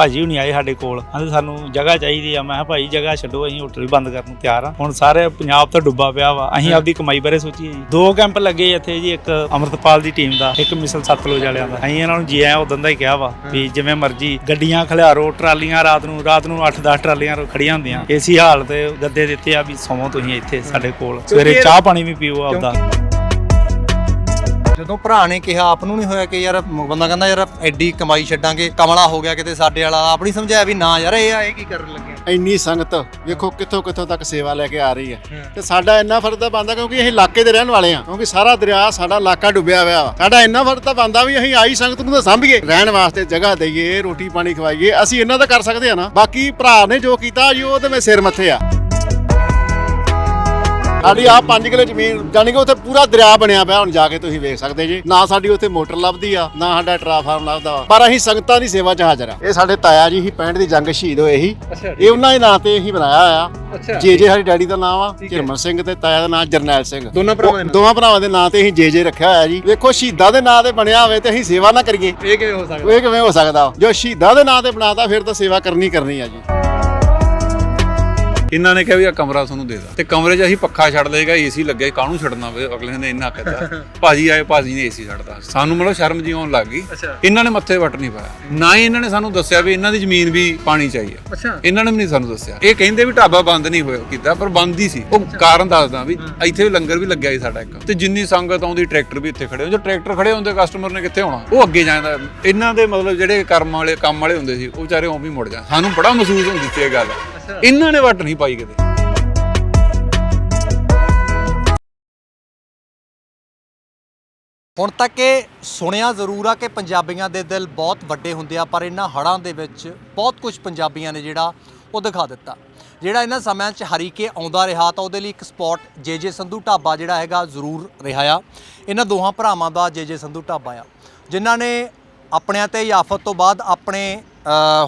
ਭਾਜੀ ਹੁਣੀ ਆਏ ਸਾਡੇ ਕੋਲ। ਕਹਿੰਦੇ ਸਾਨੂੰ ਜਗ੍ਹਾ ਚਾਹੀਦੀ ਆ। ਮੈਂ ਕਿਹਾ ਭਾਈ ਜਗ੍ਹਾ ਛੱਡੋ ਅਸੀਂ ਹੋਟਲ ਵੀ ਬੰਦ ਕਰਨ ਨੂੰ ਤਿਆਰ ਆ। ਹੁਣ ਸਾਰੇ ਪੰਜਾਬ ਤਾਂ ਡੁੱਬਾ ਪਿਆ ਵਾ। ਅਸੀਂ ਆਪਦੀ ਕਮਾਈ ਬਾਰੇ ਸੋਚੀਏ ਜੀ। ਦੋ ਕੈਂਪ ਲੱਗੇ ਇੱਥੇ ਜੀ ਇੱਕ ਅਮਰਤਪਾਲ ਦੀ ਟੀਮ ਦਾ ਇੱਕ ਮਿਸਲ ਸਤਲੁਜ ਵਾਲਿਆਂ ਦਾ। ਅਸੀਂ ਇਹਨਾਂ ਨੂੰ ਜੀ ਆਇਆਂ ਉਦੋਂ ਦਾ ਹੀ ਕਿਹਾ ਵਾ ਵੀ ਜਿਵੇਂ ਮਰਜ਼ੀ ਗੱਡੀਆਂ ਖਿਲਾਰੋ ਟਰਾਲੀਆਂ ਰਾਤ ਨੂੰ ਰਾਤ ਨੂੰ 8-10 ਟਰਾਲੀਆਂ ਖੜੀਆਂ ਹੁੰਦੀਆਂ। ਏਸੀ ਹਾਲ ਤੇ ਗੱਦੇ ਦਿੱਤੇ ਆ ਵੀ ਸੌਂ ਤੁਸੀਂ ਇੱਥੇ ਸਾਡੇ ਕੋਲ। ਸਵੇਰੇ ਚਾਹ ਪਾਣੀ ਵੀ ਪੀਓ ਆਪਦਾ। ਜਦੋਂ ਭਰਾ ਨੇ ਕਿਹਾ ਆਪ ਨੂੰ ਨਹੀਂ ਹੋਇਆ ਕਿ ਯਾਰ ਬੰਦਾ ਕਹਿੰਦਾ ਯਾਰ ਐਡੀ ਕਮਾਈ ਛੱਡਾਂਗੇ ਕਮਲਾ ਹੋ ਗਿਆ ਕਿਤੇ ਸਾਡੇ ਵਾਲਾ ਆਪ ਨਹੀਂ ਸਮਝਾਇਆ ਵੀ ਨਾ ਯਾਰ ਇਹ ਆ ਇਹ ਕੀ ਕਰਨ ਲੱਗੇ ਇੰਨੀ ਸੰਗਤ ਵੇਖੋ ਕਿੱਥੋਂ ਕਿੱਥੋਂ ਤੱਕ ਸੇਵਾ ਲੈ ਕੇ ਆ ਰਹੀ ਹੈ। ਤੇ ਸਾਡਾ ਇੰਨਾ ਫਰਜ਼ ਤਾਂ ਬਣਦਾ ਕਿਉਂਕਿ ਅਸੀਂ ਇਲਾਕੇ ਦੇ ਰਹਿਣ ਵਾਲੇ ਆ ਕਿਉਂਕਿ ਸਾਰਾ ਦਰਿਆ ਸਾਡਾ ਇਲਾਕਾ ਡੁੱਬਿਆ ਹੋਇਆ ਵਾ। ਸਾਡਾ ਇੰਨਾ ਫਰਜ਼ ਤਾਂ ਬਣਦਾ ਵੀ ਅਸੀਂ ਆਈ ਸੰਗਤ ਨੂੰ ਤਾਂ ਸਾਂਭੀਏ। ਰਹਿਣ ਵਾਸਤੇ ਜਗ੍ਹਾ ਦਈਏ ਰੋਟੀ ਪਾਣੀ ਖਵਾਈਏ ਅਸੀਂ ਇਹਨਾਂ ਦਾ ਕਰ ਸਕਦੇ ਆ ਨਾ। ਬਾਕੀ ਭਰਾ ਨੇ ਜੋ ਕੀਤਾ ਜੀ ਉਹ ਤੇ ਮੈਂ ਸਿਰ ਮੱਥੇ ਆ। ਸਾਡੀ ਆ 5 ਕਿਲੇ ਜ਼ਮੀਨ ਜਾਨੀ ਕਿ ਉੱਥੇ ਪੂਰਾ ਦਰਿਆ ਬਣਿਆ ਪਿਆ ਹੁਣ ਜਾ ਕੇ ਤੁਸੀਂ ਵੇਖ ਸਕਦੇ ਜੀ। ਨਾ ਸਾਡੀ ਉੱਥੇ ਮੋਟਰ ਲੱਭਦੀ ਆ ਨਾ ਸਾਡਾ ਟਰਾ ਫਾਰਮ ਲੱਭਦਾ। ਪਰ ਅਸੀਂ ਸੰਗਤਾਂ ਦੀ ਸੇਵਾ 'ਚ ਹਾਜ਼ਰ ਆ। ਇਹ ਸਾਡੇ ਤਾਇਆ ਜੀ ਹੀ 65 ਦੀ ਜੰਗ ਸ਼ਹੀਦ ਹੋਏ ਸੀ। ਇਹ ਉਹਨਾਂ ਦੇ ਨਾਂ ਤੇ ਹੀ ਬਣਾਇਆ ਅੱਛਾ। ਜੇ ਜੇ ਸਾਡੇ ਡੈਡੀ ਦਾ ਨਾਮ ਆ। ਝਰਮਨ ਸਿੰਘ ਤੇ ਤਾਇਆ ਦਾ ਨਾਮ ਜਰਨੈਲ ਸਿੰਘ। ਦੋਨਾਂ ਭਰਾਵਾਂ ਦੇ? ਦੋਵਾਂ ਭਰਾਵਾਂ ਦੇ ਨਾਂ ਤੇ ਅਸੀਂ ਜੇ ਜੇ ਰੱਖਿਆ ਹੋਇਆ ਜੀ। ਵੇਖੋ ਸ਼ਹੀਦਾਂ ਦੇ ਨਾਂ ਤੇ ਬਣਿਆ ਹੋਵੇ ਤੇ ਅਸੀਂ ਸੇਵਾ ਨਾ ਕਰੀਏ। ਇਹ ਕਿਵੇਂ ਹੋ ਸਕਦਾ? ਇਹ ਕਿਵੇਂ ਹੋ ਸਕਦਾ ਜੋ ਸ਼ਹੀਦਾਂ ਦੇ ਨਾਂ ਤੇ ਬਣਾਤਾ ਫਿਰ ਤਾਂ ਸੇਵਾ ਕਰਨੀ ਕਰਨੀ ਆ ਜੀ। ਇਹਨਾਂ ਨੇ ਕਿਹਾ ਵੀ ਆ ਕਮਰਾ ਤੁਹਾਨੂੰ ਦੇ ਦਾਂ ਤੇ ਕਮਰੇ 'ਚ ਅਸੀਂ ਪੱਖਾ ਛੱਡ ਲਏਗਾ ਏਸੀ ਲੱਗੇ ਕਾਹਨੂੰ ਛੱਡਣਾ ਵੇ? ਅਗਲੇ ਨੇ ਇੰਨਾ ਕਹਿਤਾ। ਭਾਜੀ ਆਏ ਭਾਜੀ ਨੇ ਏਸੀ ਛੱਡਤਾ। ਸਾਨੂੰ ਮਤਲਬ ਸ਼ਰਮ ਜੀ ਆਉਣ ਲੱਗ ਗਈ। ਇਹਨਾਂ ਨੇ ਮੱਥੇ ਵੱਟ ਨਹੀਂ ਪਾਇਆ। ਨਾ ਹੀ ਇਹਨਾਂ ਨੇ ਸਾਨੂੰ ਦੱਸਿਆ ਵੀ ਇਹਨਾਂ ਦੀ ਜ਼ਮੀਨ ਵੀ ਪਾਣੀ ਚਾਹੀਏ ਅੱਛਾ। ਇਹਨਾਂ ਨੇ ਵੀ ਨਹੀਂ ਸਾਨੂੰ ਦੱਸਿਆ। ਇਹ ਕਹਿੰਦੇ ਵੀ ਢਾਬਾ ਬੰਦ ਨਹੀਂ ਹੋਇਆ ਕੀਤਾ ਪਰ ਬੰਦ ਹੀ ਸੀ। ਉਹ ਕਾਰਨ ਦੱਸਦਾ ਵੀ ਇੱਥੇ ਵੀ ਲੰਗਰ ਵੀ ਲੱਗਿਆ ਸੀ ਸਾਡਾ ਇੱਕ। ਤੇ ਜਿੰਨੀ ਸੰਗਤ ਆਉਂਦੀ ਟਰੈਕਟਰ ਵੀ ਇੱਥੇ ਖੜੇ ਹੋ ਜੋ ਟਰੈਕਟਰ ਖੜੇ ਹੁੰਦੇ ਕਸਟਮਰ ਨੇ ਕਿੱਥੇ ਆਉਣਾ? ਉਹ ਅੱਗੇ ਜਾਂਦਾ। ਇਹਨਾਂ ਦੇ ਮਤਲਬ ਜਿਹੜੇ ਕਰਮ ਵਾਲੇ ਕੰਮ ਵਾਲੇ ਹੁੰਦੇ ਸੀ ਉਹ ਵਿਚਾਰੇ ਉਵੇਂ ਹੀ ਮੁੜ ਜਾ ਸਾਨੂੰ ਬੜਾ ਮਹਿਸੂਸ ਹੁੰਦੀ ਸੀ ਇਹ ਗੱਲ। ਇਹਨਾਂ ਨੇ ਵੱਟ ਨਹੀਂ ਪਾਈ ਕਿਤੇ। ਹੁਣ ਤੱਕ ਇਹ ਸੁਣਿਆ ਜ਼ਰੂਰ ਆ ਕਿ ਪੰਜਾਬੀਆਂ ਦੇ ਦਿਲ ਬਹੁਤ ਵੱਡੇ ਹੁੰਦੇ ਆ, ਪਰ ਇਹਨਾਂ ਹੜਾਂ ਦੇ ਵਿੱਚ ਬਹੁਤ ਕੁਝ ਪੰਜਾਬੀਆਂ ਨੇ ਜਿਹੜਾ ਉਹ ਦਿਖਾ ਦਿੱਤਾ। ਜਿਹੜਾ ਇਹਨਾਂ ਸਮਿਆਂ 'ਚ ਹਰੀਕੇ ਆਉਂਦਾ ਰਿਹਾ ਤਾਂ ਉਹਦੇ ਲਈ ਇੱਕ ਸਪੌਟ ਜੇ ਜੇ ਸੰਧੂ ਢਾਬਾ ਜਿਹੜਾ ਹੈਗਾ ਜ਼ਰੂਰ ਰਿਹਾ ਆ। ਇਹਨਾਂ ਦੋਹਾਂ ਭਰਾਵਾਂ ਦਾ ਜੇ ਜੇ ਸੰਧੂ ਢਾਬਾ ਆ। ਜਿਨ੍ਹਾਂ ਨੇ ਆਪਣਿਆਂ ਤੇ ਆਫਤ ਤੋਂ ਬਾਅਦ ਆਪਣੇ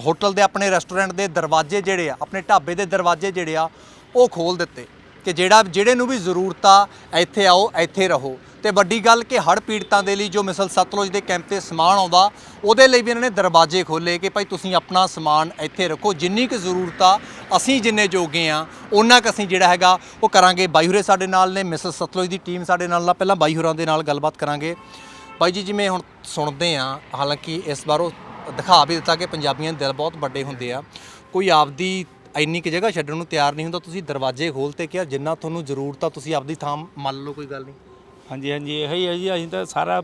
ਹੋਟਲ ਦੇ ਆਪਣੇ ਰੈਸਟੋਰੈਂਟ ਦੇ ਦਰਵਾਜ਼ੇ ਜਿਹੜੇ ਆ, ਆਪਣੇ ਢਾਬੇ ਦੇ ਦਰਵਾਜ਼ੇ ਜਿਹੜੇ ਆ, ਉਹ ਖੋਲ ਦਿੱਤੇ ਕਿ ਜਿਹੜਾ, ਜਿਹੜੇ ਨੂੰ ਵੀ ਜ਼ਰੂਰਤ ਆ, ਇੱਥੇ ਆਓ, ਇੱਥੇ ਰਹੋ। ਤੇ ਵੱਡੀ ਗੱਲ ਕਿ ਹੜ੍ਹ ਪੀੜਤਾਂ ਦੇ ਲਈ ਜੋ ਮਿਸਲ ਸਤਲੁਜ ਦੇ ਕੈਂਪ ਤੇ ਸਮਾਨ ਆਉਂਦਾ, ਉਹਦੇ ਲਈ ਵੀ ਇਹਨਾਂ ਨੇ ਦਰਵਾਜ਼ੇ ਖੋਲੇ ਕਿ ਭਾਈ ਤੁਸੀਂ ਆਪਣਾ ਸਮਾਨ ਇੱਥੇ ਰੱਖੋ। ਜਿੰਨੀ ਕੁ ਜ਼ਰੂਰਤ ਆ, ਅਸੀਂ ਜਿੰਨੇ ਜੋਗੇ ਆ ਉਹਨਾਂ ਕੁ ਅਸੀਂ ਜਿਹੜਾ ਹੈਗਾ, ਉਹ ਕਰਾਂਗੇ। ਬਾਈ ਹੁਰੇ ਸਾਡੇ ਨਾਲ ਨੇ, ਮਿਸਲ ਸਤਲੁਜ ਦੀ ਟੀਮ ਸਾਡੇ ਨਾਲ ਆ ਪਹਿਲਾਂ ਬਾਈ ਹੁਰਾਂ ਦੇ ਨਾਲ ਗੱਲਬਾਤ ਕਰਾਂਗੇ। ਬਾਈ ਜੀ, ਜਿਵੇਂ ਹੁਣ ਸੁਣਦੇ ਆ, ਹਾਲਾਂਕਿ ਇਸ ਵਾਰ ਉਹ ਦਿਖਾ ਵੀ ਦਿੱਤਾ ਕਿ ਪੰਜਾਬੀਆਂ ਦੇ ਦਿਲ ਬਹੁਤ ਵੱਡੇ ਹੁੰਦੇ ਆ। ਕੋਈ ਆਪਦੀ ਇੰਨੀ ਕਿ ਜਗ੍ਹਾ ਛੱਡਣ ਨੂੰ ਤਿਆਰ ਨਹੀਂ ਹੁੰਦਾ ਤੁਸੀਂ ਦਰਵਾਜ਼ੇ ਖੋਲਤੇ ਕਿ ਜਿੰਨਾ ਤੁਹਾਨੂੰ ਜ਼ਰੂਰਤ ਆ ਤੁਸੀਂ ਆਪਦੀ ਥਾਂ ਮੰਨ ਲਓ ਕੋਈ ਗੱਲ ਨਹੀਂ। ਹਾਂਜੀ ਹਾਂਜੀ ਇਹੋ ਹੀ ਹੈ ਜੀ ਅਸੀਂ ਤਾਂ ਸਾਰਾ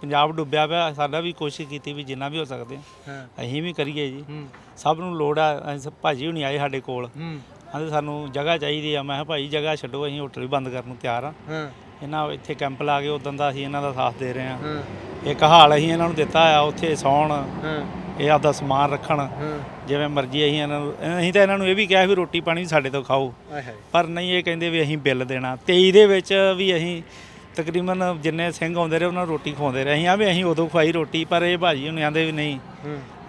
ਪੰਜਾਬ ਡੁੱਬਿਆ ਪਿਆ ਸਾਡਾ ਵੀ ਕੋਸ਼ਿਸ਼ ਕੀਤੀ ਵੀ ਜਿੰਨਾ ਵੀ ਹੋ ਸਕਦੇ ਹਾਂ। ਅਸੀਂ ਵੀ ਕਰੀਏ ਜੀ। ਸਭ ਨੂੰ ਲੋੜ ਆ ਅਸੀਂ ਸਭ- ਭਾਜੀ ਹੁਣੀ ਆਏ ਸਾਡੇ ਕੋਲ। ਹੂੰ। ਕਹਿੰਦੇ ਸਾਨੂੰ ਜਗ੍ਹਾ ਚਾਹੀਦੀ ਆ ਮੈਂ ਕਿਹਾ ਭਾਈ ਜਗ੍ਹਾ ਛੱਡੋ ਅਸੀਂ ਹੋਟਲ ਵੀ ਬੰਦ ਕਰਨ ਨੂੰ ਤਿਆਰ ਆ। ਹਾਂ। ਇਹਨਾਂ ਇੱਥੇ ਕੈਂਪ ਲਾ ਕੇ ਉਦੋਂ ਦਾ ਅਸੀਂ ਇਹਨਾਂ ਦਾ ਸਾਥ ਦੇ ਰਹੇ ਹਾਂ ਹਾਂ। ਇੱਕ ਹਾਲ ਅਸੀਂ ਇਹਨਾਂ ਨੂੰ ਦਿੱਤਾ ਆ ਉੱਥੇ ਸੌਣ ਇਹ ਆਪਦਾ ਸਮਾਨ ਰੱਖਣ ਜਿਵੇਂ ਮਰਜ਼ੀ ਅਸੀਂ ਇਹਨਾਂ ਨੂੰ ਅਸੀਂ ਤਾਂ ਇਹਨਾਂ ਨੂੰ ਇਹ ਵੀ ਕਿਹਾ ਵੀ ਰੋਟੀ ਪਾਣੀ ਵੀ ਸਾਡੇ ਤੋਂ ਖਾਓ। ਪਰ ਨਹੀਂ ਇਹ ਕਹਿੰਦੇ ਵੀ ਅਸੀਂ ਬਿੱਲ ਦੇਣਾ। 23 ਦੇ ਵਿੱਚ ਵੀ ਅਸੀਂ ਤਕਰੀਬਨ ਜਿੰਨੇ ਸਿੰਘ ਆਉਂਦੇ ਰਹੇ ਉਹਨਾਂ ਨੂੰ ਰੋਟੀ ਖਵਾਉਂਦੇ ਰਹੇ। ਅਸੀਂ ਆ ਵੀ ਅਸੀਂ ਉਦੋਂ ਖਵਾਈ ਰੋਟੀ ਪਰ ਇਹ ਭਾਜੀ ਹੁਣ ਆਂਦੇ ਵੀ ਨਹੀਂ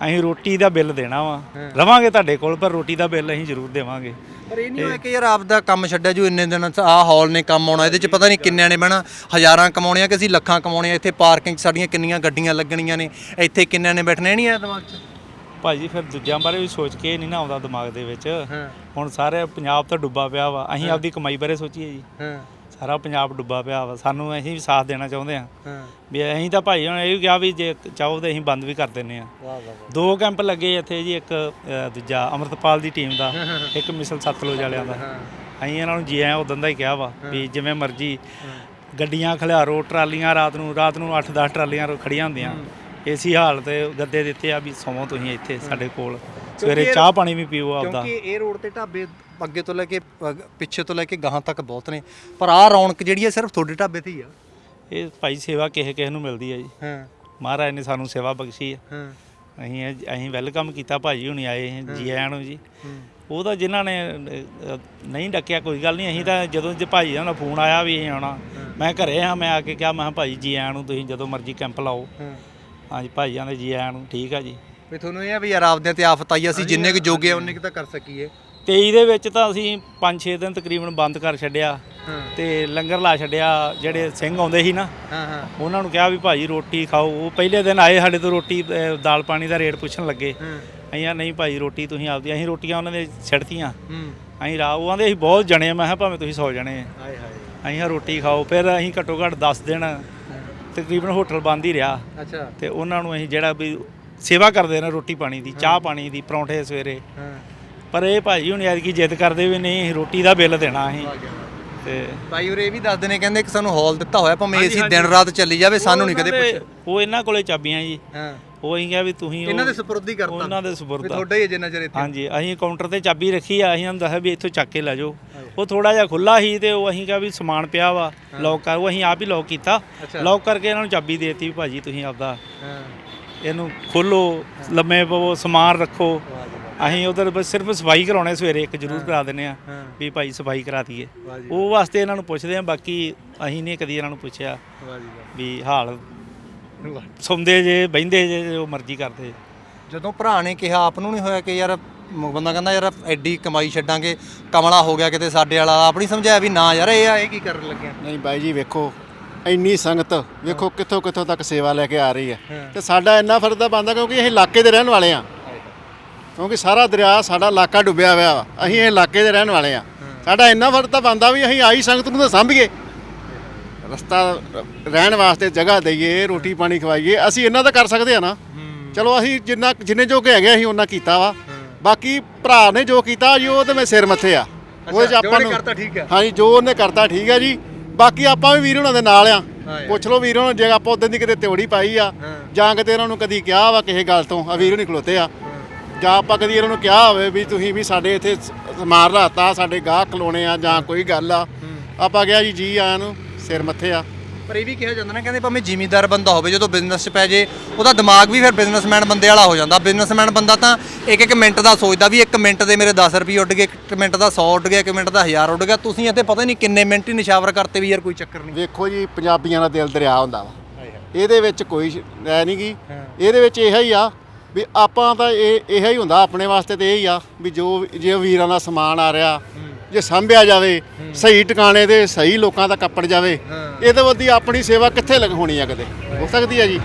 ਅਸੀਂ ਰੋਟੀ ਦਾ ਬਿੱਲ ਦੇਣਾ ਵਾ। ਰਵਾਂਗੇ ਤੁਹਾਡੇ ਕੋਲ ਪਰ ਰੋਟੀ ਦਾ ਬਿੱਲ ਅਸੀਂ ਜ਼ਰੂਰ ਦੇਵਾਂਗੇ। ਪਰ ਇਹ ਨਹੀਂ ਹੋਇਆ ਕਿ ਯਾਰ ਆਪਦਾ ਕੰਮ ਛੱਡਿਆ ਜੋ ਇੰਨੇ ਦਿਨ ਆਹ ਹਾਲ ਨੇ ਕੰਮ ਆਉਣਾ ਇਹਦੇ ਚ ਪਤਾ ਨਹੀਂ ਕਿੰਨਿਆਂ ਨੇ ਬਹਿਣਾ ਹਜ਼ਾਰਾਂ ਕਮਾਉਣੀਆਂ ਕਿ ਅਸੀਂ ਲੱਖਾਂ ਕਮਾਉਣੀਆਂ ਇੱਥੇ ਪਾਰਕਿੰਗ 'ਚ ਸਾਡੀਆਂ ਕਿੰਨੀਆਂ ਗੱਡੀਆਂ ਲੱਗਣੀਆਂ ਨੇ ਇੱਥੇ ਕਿੰਨਿਆਂ ਨੇ ਬੈਠਣਾ ਇਹ ਨਹੀਂ ਆ ਦਿਮਾਗ 'ਚ? ਭਾਜੀ ਫਿਰ ਦੂਜਿਆਂ ਬਾਰੇ ਵੀ ਸੋਚ ਕੇ ਨਹੀਂ ਨਾ ਆਉਂਦਾ ਦਿਮਾਗ ਦੇ ਵਿੱਚ। ਹਾਂ। ਹੁਣ ਸਾਰੇ ਪੰਜਾਬ ਤਾਂ ਡੁੱਬਾ ਪਿਆ ਵਾ ਅਸੀਂ ਆਪਦੀ ਕਮਾਈ ਬਾਰੇ ਸੋਚੀਏ ਜੀ। ਹਾਂ। ਸਾਰਾ ਪੰਜਾਬ ਡੁੱਬਾ ਪਿਆ ਵਾ ਸਾਨੂੰ ਅਸੀਂ ਵੀ ਸਾਥ ਦੇਣਾ ਚਾਹੁੰਦੇ ਹਾਂ। ਹਾਂ। ਵੀ ਅਸੀਂ ਤਾਂ ਭਾਈ ਹੁਣ ਇਹ ਵੀ ਕਿਹਾ ਵੀ ਜੇ ਚਾਹੋ ਤਾਂ ਅਸੀਂ ਬੰਦ ਵੀ ਕਰ ਦਿੰਨੇ ਆ ਵਾਹ ਵਾਹ ਦੋ ਕੈਂਪ ਲੱਗੇ ਇੱਥੇ ਜੀ ਇੱਕ ਅ, ਦੂਜਾ ਅਮਰਤਪਾਲ ਦੀ ਟੀਮ ਦਾ ਇੱਕ ਮਿਸਲ ਸਤਲੁਜ ਵਾਲਿਆਂ ਦਾ। ਅਸੀਂ ਇਹਨਾਂ ਨੂੰ ਜੀ ਆਇਆਂ ਉਦੋਂ ਦਾ ਹੀ ਕਿਹਾ ਵਾ ਵੀ ਜਿਵੇਂ ਮਰਜ਼ੀ ਗੱਡੀਆਂ ਖਿਲਾਰੋ ਟਰਾਲੀਆਂ ਰਾਤ ਨੂੰ ਰਾਤ ਨੂੰ 8-10 ਟਰਾਲੀਆਂ ਖੜੀਆਂ ਹੁੰਦੀਆਂ। ਏਸੀ ਹਾਲ ਤੇ ਗੱਦੇ ਦਿੱਤੇ ਆ ਵੀ ਸੌਂ ਤੁਸੀਂ ਇੱਥੇ ਸਾਡੇ ਕੋਲ। ਸਵੇਰੇ ਚਾਹ ਪਾਣੀ ਵੀ ਪੀਓ ਆਪਦਾ। ਕਿਉਂਕਿ ਇਹ ਰੋਡ ਤੇ ਢਾਬੇ ਅੱਗੇ ਤੋਂ ਲੈ ਕੇ ਪਿੱਛੇ ਤੋਂ ਲੈ ਕੇ ਗਾਹਾਂ ਤੱਕ ਬਹੁਤ ਨੇ। ਪਰ ਆਹ ਰੌਣਕ ਜਿਹੜੀ ਹੈ ਸਿਰਫ ਤੁਹਾਡੇ ਢਾਬੇ ਤੇ ਹੀ ਆ। ਇਹ ਭਾਈ ਸੇਵਾ ਕਿਸੇ ਕਿਸੇ ਨੂੰ ਮਿਲਦੀ ਹੈ ਜੀ। ਹਾਂ। ਮਹਾਰਾਜ ਨੇ ਸਾਨੂੰ ਸੇਵਾ ਬਖਸ਼ੀ ਹੈ ਹਾਂ। ਅਸੀਂ ਅਸੀਂ ਵੈਲਕਮ ਕੀਤਾ ਭਾਜੀ ਹੁਣੀ ਆਏ ਹੈ, ਜੀ ਆਇਆਂ ਨੂੰ ਜੀ। ਉਹ ਤਾਂ ਜਿਨ੍ਹਾਂ ਨੇ ਅ, ਨਹੀਂ ਡੱਕਿਆ ਕੋਈ ਗੱਲ ਨਹੀਂ। ਅਸੀਂ ਤਾਂ ਜਦੋਂ ਜੇ ਭਾਜੀ ਦਾ ਫੋਨ ਆਇਆ ਵੀ ਅਸੀਂ ਆਉਣਾ ਮੈਂ ਘਰੇ ਹਾਂ ਮੈਂ ਆ ਕੇ ਕਿਹਾ ਮੈਂ ਕਿਹਾ ਭਾਜੀ ਜੀ ਆਇਆਂ ਨੂੰ ਤੁਸੀਂ ਜਦੋਂ ਮਰਜ਼ੀ ਕੈਂਪ ਲਾਓ। ਹਾਂ। ਹਾਂਜੀ ਭਾਈਆਂ ਦੇ ਜੀ ਆਇਆਂ ਨੂੰ ਠੀਕ ਆ ਜੀ। ਵੀ ਤੁਹਾਨੂੰ ਇਹ ਆ ਵੀ ਯਾਰ ਆਪਦਿਆਂ ਤੇ ਆਫਤ ਆਈ ਆ, ਅਸੀਂ ਜਿੰਨੇ ਕੁ ਜੋਗੇ ਆ ਉਹਨੇ ਕੁ ਤਾਂ ਕਰ ਸਕੀਏ। 23 ਦੇ ਵਿੱਚ ਤਾਂ ਅਸੀਂ 5-6 ਦਿਨ ਤਕਰੀਬਨ ਬੰਦ ਕਰ ਛੱਡਿਆ ਹਾਂ। ਤੇ ਲੰਗਰ ਲਾ ਛੱਡਿਆ ਜਿਹੜੇ ਸਿੰਘ ਆਉਂਦੇ ਸੀ ਨਾ ਹਾਂ ਹਾਂ। ਉਹਨਾਂ ਨੂੰ ਕਿਹਾ ਵੀ ਭਾਜੀ ਰੋਟੀ ਖਾਓ। ਉਹ ਪਹਿਲੇ ਦਿਨ ਆਏ ਸਾਡੇ ਤੋਂ ਰੋਟੀ ਦਾਲ ਪਾਣੀ ਦਾ ਰੇਟ ਪੁੱਛਣ ਲੱਗੇ। ਹਾਂ। ਅਸੀਂ ਆ ਨਹੀਂ ਭਾਈ ਰੋਟੀ ਤੁਸੀਂ ਆਪਦੀ ਅਸੀਂ ਰੋਟੀਆਂ ਉਹਨਾਂ ਦੇ ਛੱਡਤੀਆਂ। ਹੂੰ। ਅਸੀਂ ਰਾ ਉਹ ਆਂਦੇ ਅਸੀਂ ਬਹੁਤ ਜਣੇ ਆ ਮੈਂ ਕਿਹਾ ਭਾਵੇਂ ਤੁਸੀਂ 100 ਜਣੇ ਆ। ਹਾਏ ਹਾਏ। ਅਸੀਂ ਆ ਰੋਟੀ ਖਾਓ। ਫਿਰ ਅਸੀਂ ਘੱਟੋ ਘੱਟ 10 ਦਿਨ ਤਕਰੀਬਨ ਹੋਟਲ ਬੰਦ ਹੀ ਰਿਹਾ। ਅੱਛਾ। ਤੇ ਉਹਨਾਂ ਨੂੰ ਅਸੀਂ ਜਿਹੜਾ ਵੀ ਸੇਵਾ ਕਰਦੇ ਨੇ ਰੋਟੀ ਪਾਣੀ ਦੀ ਚਾਹ ਪਾਣੀ ਦੀ ਪਰੌਂਠੇ ਸਵੇਰੇ। ਹਾਂ। ਪਰ ਇਹ ਭਾਜੀ ਹੁਣ ਕੀ ਜਿੱਦ ਕਰਦੇ ਵੀ ਨਹੀਂ ਰੋਟੀ ਦਾ ਬਿੱਲ ਦੇਣਾ ਅਸੀਂ। ਤੇ ਭਾਈ ਉਰੇ ਇਹ ਵੀ ਦੱਸਦੇ ਨੇ ਕਹਿੰਦੇ ਕਿ ਸਾਨੂੰ ਹਾਲ ਦਿੱਤਾ ਹੋਇਆ ਭਾਵੇਂ ਹਾਂਜੀ। ਦਿਨ ਰਾਤ ਚੱਲੀ ਜਾਵੇ ਸਾਨੂੰ ਨਹੀਂ ਕਦੇ ਦੇ- ਪੁੱਛਿਆ। ਉਹ ਇਹਨਾਂ ਕੋਲੇ ਚਾਬੀਆਂ ਜੀ। ਹਾਂ। ਉਹ ਅਸੀਂ ਕਿਹਾ ਵੀ ਤੁਸੀਂ ਇਹਨਾਂ ਦੇ ਸਪੁਰਦੀ ਕਰਤਾ। ਉਹਨਾਂ ਦੇ ਸਪੁਰਦ। ਤੁਹਾਡਾ ਹੀ ਹੈ ਜਿੰਨਾ ਚਿਰ ਇੱਥੇ। ਹਾਂਜੀ ਅਸੀਂ ਕਾਊਂਟਰ ਤੇ ਚਾਬੀ ਰੱਖੀ ਆ ਅਸੀਂ ਉਹਨਾਂ ਦੱਸਿਆ ਵੀ ਇੱਥੋਂ ਚੱਕ ਕੇ ਲੈ ਜਾਓ। ਉਹ ਥੋੜਾ ਜਿਹਾ ਖੁੱਲਾ ਸੀ ਤੇ ਉਹ ਅਸੀਂ ਕਿਹਾ ਵੀ ਸਮਾਨ ਪਿਆ ਵਾ ਲੌਕ ਕਰ ਉਹ ਅਸੀਂ ਆਪ ਹੀ ਲੌਕ ਕੀਤਾ। ਲੌਕ ਕਰਕੇ ਇਹਨਾਂ ਨੂੰ ਚਾਬੀ ਦੇਤੀ ਵੀ ਭਾਜੀ ਤੁਸੀਂ ਆਪਦਾ ਹਾਂ। ਇਹਨੂੰ ਖੋਲੋ ਲੰਮੇ ਪਵੋ ਸਮਾਨ ਰੱਖੋ। ਅਸੀਂ ਉਧਰ ਬਸ ਸਿਰਫ ਸਫ਼ਾਈ ਕਰਾਉਣੇ ਸਵੇਰੇ ਇੱਕ ਜ਼ਰੂਰ ਕਰਾ ਦਿੰਦੇ ਆ ਵੀ ਭਾਈ ਸਫ਼ਾਈ ਕਰਾ ਦਈਏ। ਉਹ ਵਾਸਤੇ ਇਹਨਾਂ ਨੂੰ ਪੁੱਛਦੇ ਆ ਬਾਕੀ ਅਸੀਂ ਨਹੀਂ ਕਦੀ ਇਹਨਾਂ ਨੂੰ ਪੁੱਛਿਆ ਵੀ ਹਾਲ ਸੌਂਦੇ ਜੇ ਬਹਿੰਦੇ ਜੇ ਜੋ ਮਰਜ਼ੀ ਕਰਦੇ। ਜਦੋਂ ਭਰਾ ਨੇ ਕਿਹਾ ਆਪ ਨੂੰ ਨਹੀਂ ਹੋਇਆ ਕਿ ਯਾਰ ਬੰਦਾ ਕਹਿੰਦਾ ਯਾਰ ਐਡੀ ਕਮਾਈ ਛੱਡਾਂਗੇ ਕਮਲਾ ਹੋ ਗਿਆ ਕਿਤੇ ਸਾਡੇ ਵਾਲਾ ਆਪ ਨਹੀਂ ਸਮਝਾਇਆ ਵੀ ਨਾ ਯਾਰ ਇਹ ਆ ਇਹ ਕੀ ਕਰਨ ਲੱਗਿਆ ਨਹੀਂ ਬਾਈ ਜੀ ਵੇਖੋ ਇੰਨੀ ਸੰਗਤ ਵੇਖੋ ਕਿੱਥੋਂ ਕਿੱਥੋਂ ਤੱਕ ਸੇਵਾ ਲੈ ਕੇ ਆ ਰਹੀ ਹੈ। ਤੇ ਸਾਡਾ ਇੰਨਾ ਫਰਜ਼ ਤਾਂ ਬਣਦਾ ਕਿਉਂਕਿ ਅਸੀਂ ਇਲਾਕੇ ਦੇ ਰਹਿਣ ਵਾਲੇ ਆ ਕਿਉਂਕਿ ਸਾਰਾ ਦਰਿਆ ਸਾਡਾ ਇਲਾਕਾ ਡੁੱਬਿਆ ਹੋਇਆ ਵਾ। ਅਸੀਂ ਇਹ ਇਲਾਕੇ ਦੇ ਰਹਿਣ ਵਾਲੇ ਆ ਸਾਡਾ ਇੰਨਾ ਫਰਜ਼ ਤਾਂ ਬਣਦਾ ਵੀ ਅਸੀਂ ਆਈ ਸੰਗਤ ਨੂੰ ਤਾਂ ਸਾਂਭੀਏ। ਰਸਤਾ ਰਹਿਣ ਵਾਸਤੇ ਜਗ੍ਹਾ ਦਈਏ ਰੋਟੀ ਪਾਣੀ ਖਵਾਈਏ ਅਸੀਂ ਇਹਨਾਂ ਦਾ ਕਰ ਸਕਦੇ ਆ ਨਾ। ਚਲੋ ਅਸੀਂ ਜਿੰਨਾ ਜਿੰਨੇ ਜੋਗੇ ਹੈਗੇ ਅਸੀਂ ਉਹਨਾਂ ਕੀਤਾ ਵਾ। ਬਾਕੀ ਭਰਾ ਨੇ ਜੋ ਕੀਤਾ ਜੀ ਉਹ ਤੇ ਮੈਂ ਸਿਰ ਮੱਥੇ ਆ। ਉਹ ਜੋ ਆਪਾਂ ਨੂੰ ਕਰਤਾ ਠੀਕ ਹੈ। ਹਾਂਜੀ ਜੋ ਉਹਨੇ ਕਰਤਾ ਠੀਕ ਹੈ ਜੀ। ਬਾਕੀ ਆਪਾਂ ਵੀ ਵੀਰ ਉਹਨਾਂ ਦੇ ਨਾਲ ਆ। ਪੁੱਛ ਲਓ ਵੀਰ ਉਹਨਾਂ ਜੇ ਆਪਾਂ ਉਦੋਂ ਦੀ ਕਿਤੇ ਤਿਉੜੀ ਪਾਈ ਆ। ਜਾਂ ਕਿਤੇ ਇਹਨਾਂ ਨੂੰ ਕਦੀ ਕਿਹਾ ਵਾ ਕਿਸੇ ਗੱਲ ਤੋਂ ਆ ਵੀਰ ਨਹੀਂ ਖਲੋਤੇ ਆ। ਜਾਂ ਆਪਾਂ ਕਦੀ ਇਹਨਾਂ ਨੂੰ ਕਿਹਾ ਹੋਵੇ ਵੀ ਤੁਸੀਂ ਵੀ ਸਾਡੇ ਇੱਥੇ ਸਮਾਨ ਰਾਤਾ ਸਾਡੇ ਗਾਹ ਖਲੋਣੇ ਆ ਜਾਂ ਕੋਈ ਗੱਲ ਆ। ਆਪਾਂ ਕਿਹਾ ਜੀ ਜੀ ਆਇਆਂ ਨੂੰ ਸਿਰ ਮੱਥੇ ਆ। ਪਰ ਇਹ ਵੀ ਕਿਹਾ ਜਾਂਦਾ ਨਾ ਕਹਿੰਦੇ ਭਾਵੇਂ ਜ਼ਿਮੀਦਾਰ ਬੰਦਾ ਹੋਵੇ ਜਦੋਂ ਬਿਜ਼ਨਸ 'ਚ ਪੈ ਜੇ ਉਹਦਾ ਦਿਮਾਗ ਵੀ ਫਿਰ ਬਿਜ਼ਨਸਮੈਨ ਬੰਦੇ ਵਾਲਾ ਹੋ ਜਾਂਦਾ। ਬਿਜ਼ਨਸਮੈਨ ਬੰਦਾ ਤਾਂ ਇੱਕ ਇੱਕ ਮਿੰਟ ਦਾ ਸੋਚਦਾ ਵੀ ਇੱਕ ਮਿੰਟ ਦੇ ਮੇਰੇ 10 ਰੁਪਏ ਉੱਡ ਗਏ ਇੱਕ ਮਿੰਟ ਦਾ 100 ਉੱਡ ਗਿਆ ਇੱਕ ਮਿੰਟ ਦਾ 1000 ਉੱਡ ਗਿਆ। ਤੁਸੀਂ ਇੱਥੇ ਪਤਾ ਨਹੀਂ ਕਿੰਨੇ ਮਿੰਟ ਹੀ ਨਿਸ਼ਾਵਰ ਕਰਤੇ ਵੀ ਯਾਰ ਕੋਈ ਚੱਕਰ ਨਹੀਂ। ਵੇਖੋ ਜੀ ਪੰਜਾਬੀਆਂ ਦਾ ਦਿਲ ਦਰਿਆ ਹੁੰਦਾ ਵਾ। ਇਹਦੇ ਵਿੱਚ ਕੋਈ ਐ ਨਹੀਂ ਗੀ। ਹਾਂ। ਇਹਦੇ ਵਿੱਚ ਇਹੋ ਹੀ ਆ ਵੀ ਆਪਾਂ ਤਾਂ ਇਹ ਇਹੋ ਹੀ ਹੁੰਦਾ ਆਪਣੇ ਵਾਸਤੇ ਤੇ ਇਹ ਹੀ ਆ ਵੀ ਜੋ ਜੇ ਵੀਰਾਂ ਦਾ ਸਮਾਨ ਆ ਰਿਹਾ ਜੇ ਸੰਭਿਆ ਜਾਵੇ ਸਹੀ ਟਿਕਾਣੇ ਤੇ ਸਹੀ ਲੋਕਾਂ ਦਾ ਕੱਪੜ ਜਾਵੇ। ਇਹਦੇ ਵੱਧੀ ਆਪਣੀ ਸੇਵਾ ਕਿੱਥੇ ਲੱਗ ਹੋਣੀ ਆ ਕਦੇ? ਹੋ ਸਕਦੀ ਆ ਜੀ।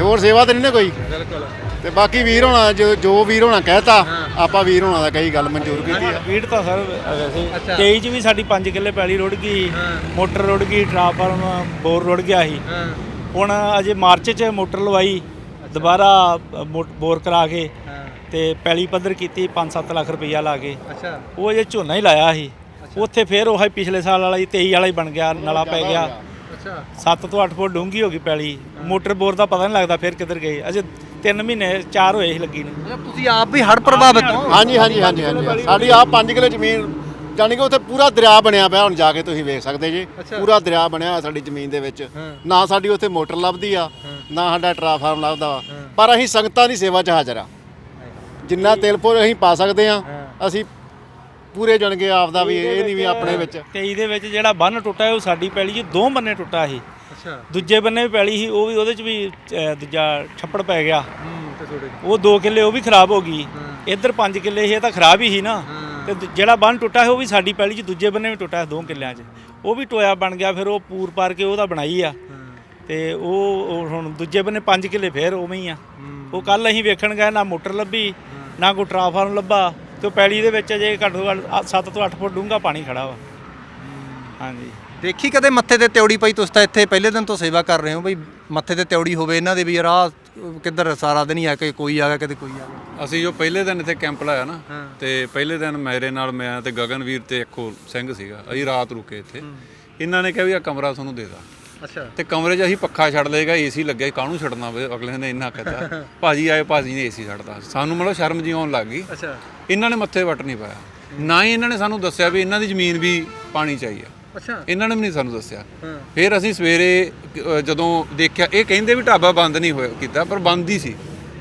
ਹੋਰ ਸੇਵਾ ਤਾਂ ਨਹੀਂ ਨਾ ਕੋਈ? ਬਿਲਕੁਲ। ਤੇ ਬਾਕੀ ਵੀਰ ਹੋਣਾ ਜੋ ਜੋ ਵੀਰ ਹੋਣਾ ਕਹਿਤਾ ਆਪਾਂ ਵੀਰ ਹੋਣਾ ਦਾ ਕਈ ਗੱਲ ਮਨਜ਼ੂਰ ਕੀਤੀ ਆ। ਵੀੜ ਤਾਂ ਸਰ ਵੈਸੇ ਅੱਛਾ। 23 ਚ ਵੀ ਸਾਡੀ 5 ਕਿੱਲੇ ਪੈਲੀ ਰੁੜ ਗਈ। ਮੋਟਰ ਰੁੜ ਗਈ ਟਰਾਂਸਫਾਰਮ ਬੋਰ ਰੁੜ ਗਿਆ ਸੀ। ਹੁਣ ਅਜੇ ਮਾਰਚ ਚ ਮੋਟਰ ਲਵਾਈ ਦੁਬਾਰਾ ਬੋਰ ਕਰਾ ਕੇ ਤੇ ਪੈਲੀ ਪੱਧਰ ਕੀਤੀ 5-7 ਲੱਖ ਰੁਪਈਆ ਲਾ ਕੇ। ਅੱਛਾ। ਉਹ ਜੇ ਝੋਨਾ ਹੀ ਲਾਇਆ ਸੀ। ਉੱਥੇ ਫੇਰ ਉਹ ਹੀ ਪਿਛਲੇ ਸਾਲ ਵਾਲਾ ਹੀ 23 ਵਾਲਾ ਹੀ ਬਣ ਗਿਆ ਨਲਾ ਪੈ ਗਿਆ। ਅੱਛਾ। 7 ਤੋਂ 8 ਫੁੱਟ ਡੂੰਘੀ ਹੋ ਗਈ ਪੈਲੀ। ਮੋਟਰ ਬੋਰ ਦਾ ਪਤਾ ਨਹੀਂ ਲੱਗਦਾ ਫਿਰ ਕਿੱਧਰ ਗਏ ਅਜੇ 3 ਮਹੀਨੇ 4 ਹੋਏ ਸੀ ਲੱਗੀ ਨੂੰ। ਤੁਸੀਂ ਆਪ ਵੀ ਹੜ ਪ੍ਰਭਾਵਿਤ ਹੋ? ਹਾਂਜੀ ਹਾਂਜੀ ਹਾਂਜੀ ਹਾਂਜੀ। ਸਾਡੀ ਆ 5 ਕਿਲੇ ਜ਼ਮੀਨ ਜਾਣੀ ਕਿ ਉੱਥੇ ਪੂਰਾ ਦਰਿਆ ਬਣਿਆ ਪਿਆ ਹੁਣ ਜਾ ਕੇ ਤੁਸੀਂ ਵੇਖ ਸਕਦੇ ਜੀ। ਪੂਰਾ ਦਰਿਆ ਬਣਿਆ ਹੋਇਆ ਸਾਡੀ ਜ਼ਮੀਨ ਦੇ ਵਿੱਚ। ਨਾ ਸਾਡੀ ਉੱਥੇ ਮੋਟਰ ਲੱਭਦੀ ਆ ਨਾ ਸਾਡਾ ਟਰਾਫਾਰਮ ਲੱਭਦਾ ਵਾ। ਪਰ ਅਸੀਂ ਸੰਗਤਾਂ ਦੀ ਸੇਵਾ 'ਚ ਹਾਜ਼ਰ ਆ। ਜਿੰਨਾ ਤਿਲ ਪੁਰ ਅਸੀਂ ਪਾ ਸਕਦੇ ਆ ਅਸੀਂ ਪੂਰੇ ਜਣਗੇ ਆਪਦਾ ਵੀ ਇਹ ਨਹੀਂ ਵੀ ਆਪਣੇ ਵਿੱਚ। 23 ਦੇ ਵਿੱਚ ਜਿਹੜਾ ਬੰਨ ਟੁੱਟਾ ਉਹ ਸਾਡੀ ਪੈਲੀ 'ਚ ਦੋ ਬੰਨੇ ਟੁੱਟਾ ਸੀ। ਅੱਛਾ। ਦੂਜੇ ਬੰਨੇ ਵੀ ਪੈਲੀ ਸੀ ਉਹ ਵੀ ਉਹਦੇ 'ਚ ਵੀ ਦੂਜਾ ਛੱਪੜ ਪੈ ਗਿਆ। ਹੂੰ ਤੇ ਥੋੜੇ ਉਹ 2 ਕਿੱਲੇ ਉਹ ਵੀ ਖਰਾਬ ਹੋ ਗਈ। ਇੱਧਰ 5 ਕਿੱਲੇ ਸੀ ਇਹ ਤਾਂ ਖਰਾਬ ਹੀ ਸੀ ਨਾ। ਤੇ ਦੂ- ਜਿਹੜਾ ਬੰਨ ਟੁੱਟਾ ਸੀ ਉਹ ਵੀ ਸਾਡੀ ਪੈਲੀ 'ਚ ਦੂਜੇ ਬੰਨੇ ਵੀ ਟੁੱਟਾ ਸੀ ਦੋ ਕਿੱਲਿਆਂ 'ਚ। ਉਹ ਵੀ ਟੋਇਆ ਬਣ ਗਿਆ ਫਿਰ ਉਹ ਪੂਰ ਪਾਰ ਕੇ ਉਹਦਾ ਬਣਾਈ ਆ। ਤੇ ਉਹ ਉਹ ਹੁਣ ਦੂਜੇ ਬੰਨੇ 5 ਕਿੱਲੇ ਫੇਰ ਉਵੇਂ ਹੀ ਆ। ਉਹ ਕੱਲ ਅਸੀਂ ਵੇਖਣ ਗਏ ਨਾ ਮੋਟਰ ਲੱਭੀ ਨਾ ਕੋਈ ਟਰਾਫਾਰਮ ਲੱਭਾ ਤੇ ਉਹ ਪੈਲੀ ਦੇ ਵਿੱਚ ਅਜੇ ਘੱਟੋ ਘੱਟ 7 ਤੋਂ 8 ਫੁੱਟ ਡੂੰਘਾ ਪਾਣੀ ਖੜਾ ਵਾ। ਹਾਂਜੀ। ਦੇਖੀ ਕਦੇ ਮੱਥੇ ਤੇ ਤਿਉੜੀ ਪਈ? ਤੁਸੀਂ ਤਾਂ ਇੱਥੇ ਪਹਿਲੇ ਦਿਨ ਤੋਂ ਸੇਵਾ ਕਰ ਰਹੇ ਹੋ ਬਈ ਮੱਥੇ ਤੇ ਤਿਉੜੀ ਹੋਵੇ ਇਹਨਾਂ ਦੇ ਵੀ ਯਾਰ ਆਹ ਕਿੱਧਰ ਸਾਰਾ ਦਿਨ ਹੀ ਆ ਕੇ ਕੋਈ ਆ ਗਿਆ ਕਦੇ ਕੋਈ ਆ ਗਿਆ ਅਸੀਂ ਜੋ ਪਹਿਲੇ ਦਿਨ ਇੱਥੇ ਕੈਂਪ ਲਾਇਆ ਨਾ। ਤੇ ਪਹਿਲੇ ਦਿਨ ਮੇਰੇ ਨਾਲ ਮੈਂ ਤੇ ਗਗਨਵੀਰ ਤੇ ਇੱਕੋ ਸਿੰਘ ਸੀਗਾ ਅਸੀਂ ਰਾਤ ਰੁਕੇ ਇੱਥੇ। ਇਹਨਾਂ ਨੇ ਕਿਹਾ ਵੀ ਆ ਕਮਰਾ ਤੁਹਾਨੂੰ ਦੇ ਦਾਂ। ਤੇ ਕਮਰੇ 'ਚ ਅਸੀਂ ਪੱਖਾ ਛੱਡ ਲਏਗਾ ਏਸੀ ਲੱਗਿਆ ਕਾਹਨੂੰ ਛੱਡਣਾ ਵੇ? ਅਗਲੇ ਨੇ ਇੰਨਾ ਕਹਤਾ। ਭਾਜੀ ਆਏ ਭਾਜੀ ਨੇ ਏਸੀ ਛੱਡਦਾ ਸਾਨੂੰ ਮਤਲਬ ਸ਼ਰਮ ਜੀ ਆਉਣ ਲੱਗ ਗਈ। ਅੱਛਾ। ਇਹਨਾਂ ਨੇ ਮੱਥੇ ਵੱਟ ਨਹੀਂ ਪਾਇਆ। ਨਾ ਹੀ ਇਹਨਾਂ ਨੇ ਸਾਨੂੰ ਦੱਸਿਆ ਵੀ ਇਹਨਾਂ ਦੀ ਜ਼ਮੀਨ ਵੀ ਪਾਣੀ ਚਾਹੀਏ ਅੱਛਾ। ਇਹਨਾਂ ਨੇ ਵੀ ਨਹੀਂ ਸਾਨੂੰ ਦੱਸਿਆ। ਫਿਰ ਅਸੀਂ ਸਵੇਰੇ ਜਦੋਂ ਦੇਖਿਆ ਇਹ ਕਹਿੰਦੇ ਵੀ ਢਾਬਾ ਬੰਦ ਨਹੀਂ ਹੋਇਆ ਕੀਤਾ ਪਰ ਬੰਦ ਹੀ ਸੀ।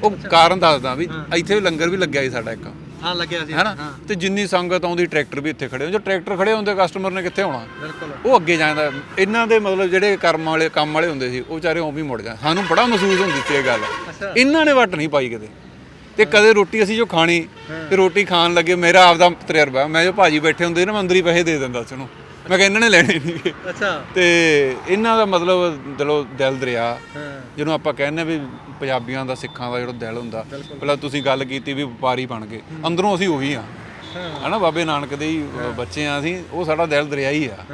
ਉਹ ਕਾਰਨ ਦੱਸਦਾ ਵੀ ਇੱਥੇ ਲੰਗਰ ਵੀ ਲੱਗਿਆ ਸੀ ਸਾਡਾ ਇੱਕ। ਹਾਂ ਲੱਗਿਆ ਸੀ। ਹੈਨਾ? ਤੇ ਜਿੰਨੀ ਸੰਗਤ ਆਉਂਦੀ ਟਰੈਕਟਰ ਵੀ ਇੱਥੇ ਖੜੇ ਹੋ ਜੋ ਟਰੈਕਟਰ ਖੜੇ ਹੁੰਦੇ ਕਸਟਮਰ ਨੇ ਕਿੱਥੇ ਆਉਣਾ? ਬਿਲਕੁਲ। ਉਹ ਅੱਗੇ ਜਾਂਦਾ ਇਹਨਾਂ ਦੇ ਮਤਲਬ ਜਿਹੜੇ ਕਰਮ ਵਾਲੇ ਕੰਮ ਵਾਲੇ ਹੁੰਦੇ ਸੀ ਉਹ ਵਿਚਾਰੇ ਉਵੇਂ ਹੀ ਮੁੜ ਜਾਂਦੇ ਸਾਨੂੰ ਬੜਾ ਮਹਿਸੂਸ ਹੁੰਦੀ ਸੀ ਇਹ ਗੱਲ। ਇਹਨਾਂ ਨੇ ਵੱਟ ਨਹੀਂ ਪਾਈ ਕਿਤੇ ਤੇ ਕਦੇ ਰੋਟੀ ਅਸੀਂ ਜੋ ਖਾਣੀ ਤੇ ਰੋਟੀ ਖਾਣ ਲੱਗੇ ਮੇਰਾ ਆਪਦਾ ਤਜਰਬਾ ਮੈਂ ਜੋ ਭਾਜੀ ਬੈਠੇ ਹੁੰਦੇ ਨਾ ਮੈਂ ਅੰਦਰ ਹੀ ਪੈਸੇ ਦੇ ਦਿੰਦਾ ਸੀ ਉਹਨੂੰ। ਮੈਂ ਕਿਹਾ ਇਹਨਾਂ ਨੇ ਲੈਣੇ ਨਹੀਂ ਅੱਛਾ। ਤੇ ਇਹਨਾਂ ਦਾ ਮਤਲਬ ਦਿਲੋਂ ਦਿਲ ਦਰਿਆ। ਹਾਂ। ਜਿਹਨੂੰ ਆਪਾਂ ਕਹਿੰਦੇ ਵੀ ਪੰਜਾਬੀਆਂ ਦਾ ਸਿੱਖਾਂ ਦਾ ਜਿਹੜਾ ਦਿਲ ਹੁੰਦਾ ਪਹਿਲਾਂ ਤੁਸੀਂ ਗੱਲ ਕੀਤੀ ਵੀ ਵਪਾਰੀ ਬਣ ਗਏ। ਅੰਦਰੋਂ ਅਸੀਂ ਉਹੀ ਆ ਹਨਾ ਬਾਬੇ ਨਾਨਕ ਦੇ ਹੀ ਬੱਚੇ ਆ ਅਸੀਂ ਉਹ ਸਾਡਾ ਦਿਲ ਦਰਿਆਈ ਆ।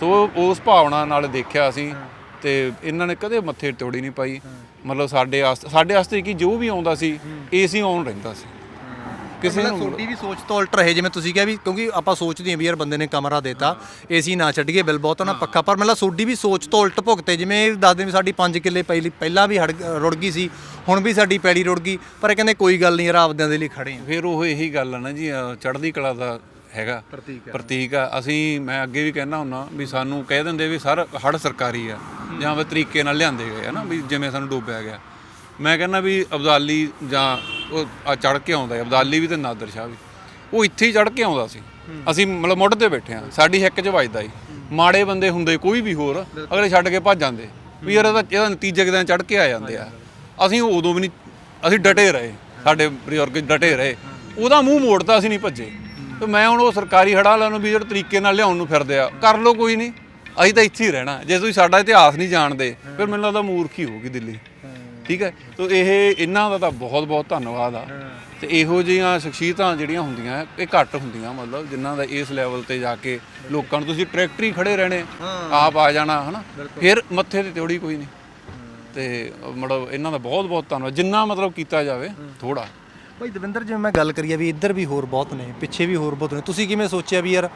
ਸੋ ਉਸ ਭਾਵਨਾ ਨਾਲ ਦੇਖਿਆ ਅਸੀਂ ਤੇ ਇਹਨਾਂ ਨੇ ਕਦੇ ਮੱਥੇ ਤੋੜੀ ਨਹੀਂ ਪਾਈ। ਮਤਲਬ ਸਾਡੇ ਸਾਡੇ ਵਾਸਤੇ ਕੀ ਜੋ ਵੀ ਆਉਂਦਾ ਸੀ ਏਸੀ ਆਨ ਰਹਿੰਦਾ ਸੀ। ਕਿਸੇ ਨੂੰ ਤੁਹਾਡੀ ਵੀ ਸੋਚ ਤੋਂ ਉਲਟ ਰਹੇ ਜਿਵੇਂ ਤੁਸੀਂ ਕਿਹਾ ਵੀ ਕਿਉਂਕਿ ਆਪਾਂ ਸੋਚਦੇ ਹਾਂ ਵੀ ਯਾਰ ਬੰਦੇ ਨੇ ਕਮਰਾ ਦੇਤਾ ਏਸੀ ਨਾ ਛੱਡੀਏ ਬਿੱਲ ਬਹੁਤ ਆ ਨਾ ਪੱਖਾ ਪਰ ਮਤਲਬ ਤੁਹਾਡੀ ਵੀ ਸੋਚ ਤੋਂ ਉਲਟ ਭੁਗਤੇ ਜਿਵੇਂ ਇਹ ਦੱਸਦੇ ਵੀ ਸਾਡੀ 5 ਕਿੱਲੇ ਪਹਿਲੀ ਪਹਿਲਾਂ ਵੀ ਹੜ- ਰੁੜ ਗਈ ਸੀ ਹੁਣ ਵੀ ਸਾਡੀ ਪੈੜੀ ਰੁੜ ਗਈ ਪਰ ਇਹ ਕਹਿੰਦੇ ਕੋਈ ਗੱਲ ਨਹੀਂ ਯਾਰ ਆਪਦਿਆਂ ਦੇ ਲਈ ਖੜੇ ਆ ਫਿਰ ਉਹ ਇਹੀ ਗੱਲ ਆ ਨਾ ਜੀ ਚੜ੍ਹਦੀ ਕਲਾ ਦਾ ਹੈਗਾ ਪ੍ਰਤੀਕ ਪ੍ਰਤੀਕ ਆ। ਅਸੀਂ ਮੈਂ ਅੱਗੇ ਵੀ ਕਹਿਣਾ ਹੁੰਨਾ ਵੀ ਸਾਨੂੰ ਕਹਿ ਦਿੰਦੇ ਵੀ ਸਰ ਹੜ ਸਰਕਾਰੀ ਆ ਜਾਂ ਵੀ ਤਰੀਕੇ ਨਾਲ ਲਿਆਂਦੇ ਗਏ ਆ ਨਾ ਵੀ ਜਿਵੇਂ ਸਾਨੂੰ ਡੋਬਿਆ ਗਿਆ। ਮੈਂ ਕਹਿੰਦਾ ਵੀ ਅਬਦਾਲੀ ਜਾਂ ਉਹ ਚੜ ਕੇ ਆਉਂਦਾ ਹੈ, ਅਬਦਾਲੀ ਵੀ ਤੇ ਨਾਦਰ ਸ਼ਾਹ ਵੀ। ਉਹ ਇੱਥੇ ਹੀ ਚੜ ਕੇ ਆਉਂਦਾ ਸੀ। ਅਸੀਂ ਮਤਲਬ ਮੁੱਢ ਤੇ ਬੈਠੇ ਆ ਸਾਡੀ ਹਿੱਕ 'ਚ ਵੱਜਦਾ ਸੀ। ਮਾੜੇ ਬੰਦੇ ਹੁੰਦੇ ਕੋਈ ਵੀ ਹੋਰ ਅਗਲੇ ਛੱਡ ਕੇ ਭੱਜ ਜਾਂਦੇ। ਵੀ ਯਾਰ ਇਹਦਾ ਇਹਦਾ ਨਤੀਜੇ ਕਿਦਾਂ ਚੜ ਕੇ ਆ ਜਾਂਦੇ ਆ। ਅਸੀਂ ਉਦੋਂ ਵੀ ਨਹੀਂ ਅਸੀਂ ਡਟੇ ਰਹੇ ਸਾਡੇ ਬਜ਼ੁਰਗ ਡਟੇ ਰਹੇ। ਉਹਦਾ ਮੂੰਹ ਮੋੜਤਾ ਅਸੀਂ ਨਹੀਂ ਭੱਜੇ। ਤੇ ਮੈਂ ਹੁਣ ਉਹ ਸਰਕਾਰੀ ਹੜ੍ਹਾਂ ਵਾਲਿਆਂ ਨੂੰ ਵੀ ਜਿਹੜੇ ਤਰੀਕੇ ਨਾਲ ਲਿਆਉਣ ਨੂੰ ਫਿਰਦੇ ਆ ਕਰ ਲਓ ਕੋਈ ਨਹੀਂ। ਅਸੀਂ ਤਾਂ ਇੱਥੇ ਹੀ ਰਹਿਣਾ। ਜੇ ਤੁਸੀਂ ਸਾਡਾ ਇਤਿਹਾਸ ਨਹੀਂ ਜਾਣਦੇ ਫਿਰ ਮੈਨੂੰ ਲੱਗਦਾ ਮੂਰਖੀ ਹੋਊਗੀ ਦਿੱਲੀ। ਠੀਕ ਹੈ? ਤੋ ਇਹ ਇਹਨਾਂ ਦਾ ਤਾਂ ਬਹੁਤ ਬਹੁਤ ਧੰਨਵਾਦ ਆ। ਤੇ ਇਹੋ ਜਿਹੀਆਂ ਸ਼ਖਸੀਅਤਾਂ ਜਿਹੜੀਆਂ ਹੁੰਦੀਆਂ ਇਹ ਘੱਟ ਹੁੰਦੀਆਂ ਮਤਲਬ ਜਿਨ੍ਹਾਂ ਦਾ ਇਸ ਲੈਵਲ ਤੇ ਜਾ ਕੇ ਲੋਕਾਂ ਨੂੰ ਤੁਸੀਂ ਟਰੈਕਟਰੀ ਖੜੇ ਰਹਿਣੇ ਆਪ ਆ ਜਾਣਾ ਹਨਾ? ਫਿਰ ਮੱਥੇ ਤੇ ਤਿਉੜੀ ਕੋਈ ਨਹੀਂ। ਤੇ ਮਤਲਬ ਇਹਨਾਂ ਦਾ ਬਹੁਤ ਬਹੁਤ ਧੰਨਵਾਦ। ਜਿੰਨਾ ਮਤਲਬ ਕੀਤਾ ਜਾਵੇ ਥੋੜਾ ਭਾਈ ਦਵਿੰਦਰ ਜਿਵੇਂ ਮੈਂ ਗੱਲ ਕਰੀਏ ਵੀ ਇੱਧਰ ਵੀ ਹੋਰ ਬਹੁਤ ਨੇ ਪਿੱਛੇ ਵੀ ਹੋਰ ਬਹੁਤ ਨੇ ਤੁਸੀਂ ਕਿਵੇਂ ਸੋਚਿਆ ਵੀ ਯਾਰ